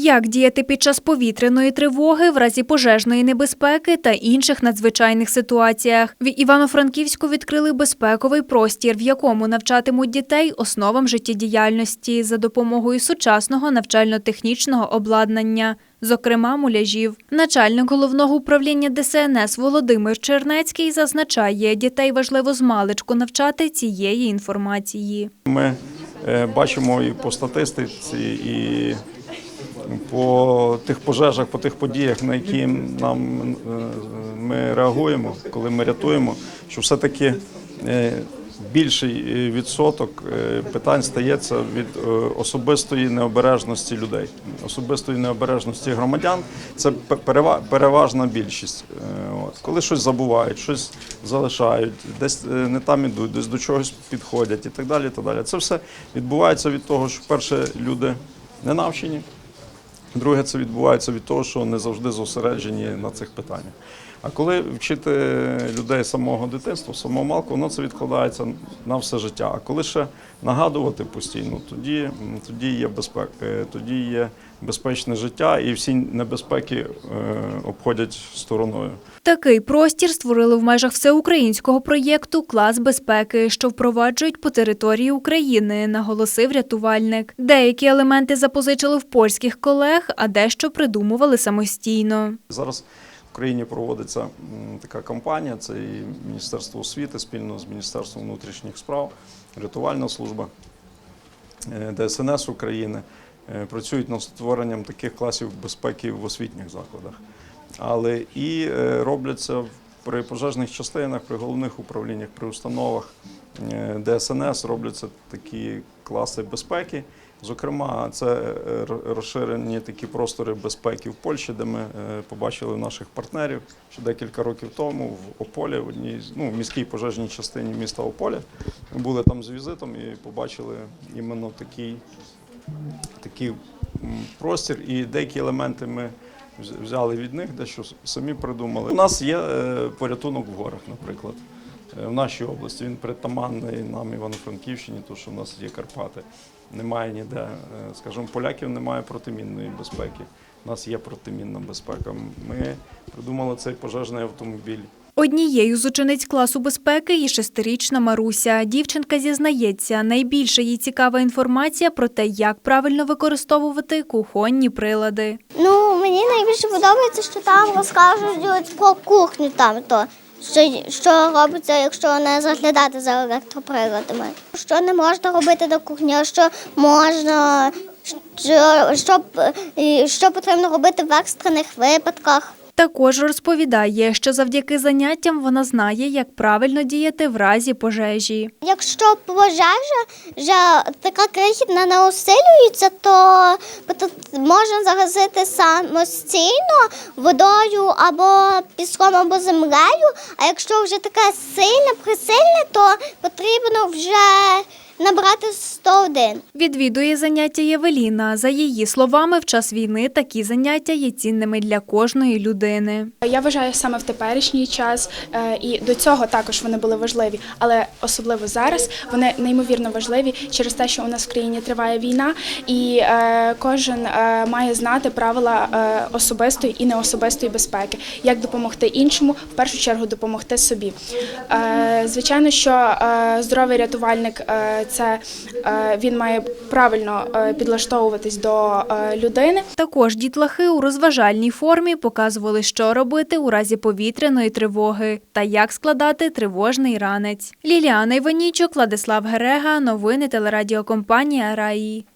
Як діяти під час повітряної тривоги, в разі пожежної небезпеки та інших надзвичайних ситуаціях? В Івано-Франківську відкрили безпековий простір, в якому навчатимуть дітей основам життєдіяльності за допомогою сучасного навчально-технічного обладнання. Зокрема, муляжів. Начальник головного управління ДСНС Володимир Чернецький зазначає, дітей важливо змалечку навчати цієї інформації. Ми е, бачимо і по статистиці, і по тих пожежах, по тих подіях, на які нам е, ми реагуємо, коли ми рятуємо, що все-таки е, більший е, відсоток питань стається від особистої необережності людей, особистої необережності громадян. Це пе- переважна більшість. Коли щось забувають, щось залишають, десь не там ідуть, десь до чогось підходять і так далі. І так далі. Це все відбувається від того, що перше люди не навчені. Друге, це відбувається від того, що не завжди зосереджені на цих питаннях. А коли вчити людей самого дитинства, самого малку, воно це відкладається на все життя. А коли ще нагадувати постійно, тоді, тоді є безпека, тоді є безпечне життя, і всі небезпеки е, обходять стороною. Такий простір створили в межах всеукраїнського проєкту Клас безпеки, що впроваджують по території України, наголосив рятувальник. Деякі елементи запозичили в польських колег, а дещо придумували самостійно. Зараз в Україні проводиться така кампанія. Це і Міністерство освіти спільно з Міністерством внутрішніх справ, рятувальна служба, е, ДСНС України працюють над створенням таких класів безпеки в освітніх закладах. Але і е, робляться при пожежних частинах, при головних управліннях, при установах е, ДСНС робляться такі класи безпеки. Зокрема, це е, розширені такі простори безпеки в Польщі, де ми е, побачили наших партнерів ще декілька років тому в Ополі, в одній ну, в міській пожежній частині міста Ополя. Ми були там з візитом і побачили іменно такий, такий простір. І деякі елементи ми взяли від них, дещо самі придумали. У нас є е, порятунок в горах, наприклад. Е, В нашій області він притаманний нам Івано-Франківщині, тому що в нас є Карпати. Немає ніде, е, скажімо, поляків немає протимінної безпеки. У нас є протимінна безпека. Ми придумали цей пожежний автомобіль. Однією з учениць класу безпеки є шестирічна Маруся. Дівчинка зізнається, найбільше їй цікава інформація про те, як правильно використовувати кухонні прилади. Ну, мені найбільше подобається, що там розкажуть про кухню там то. Що, що робиться, якщо не заглядати за електроприладами? Що не можна робити на кухні, що можна, що, що, що потрібно робити в екстрених випадках. Також розповідає, що завдяки заняттям вона знає, як правильно діяти в разі пожежі. Якщо пожежа така крихітна не усилюється, то можна загасити самостійно водою або піском, або землею. А якщо вже таке сильне, присильне, то потрібно вже набрати 101. Відвідує заняття Євеліна. За її словами, в час війни такі заняття є цінними для кожної людини. Я вважаю саме в теперішній час, е, і до цього також вони були важливі, але особливо зараз вони неймовірно важливі через те, що у нас в країні триває війна, і е, кожен е, має знати правила особистої і неособистої безпеки, як допомогти іншому, в першу чергу допомогти собі. Звичайно, що здоровий рятувальник це е, він має правильно е, підлаштовуватись до е, людини. Також дітлахи у розважальній формі показували, що робити у разі повітряної тривоги та як складати тривожний ранець. Ліліана Іванічук, Владислав Герега, новини телерадіокомпанія Раї.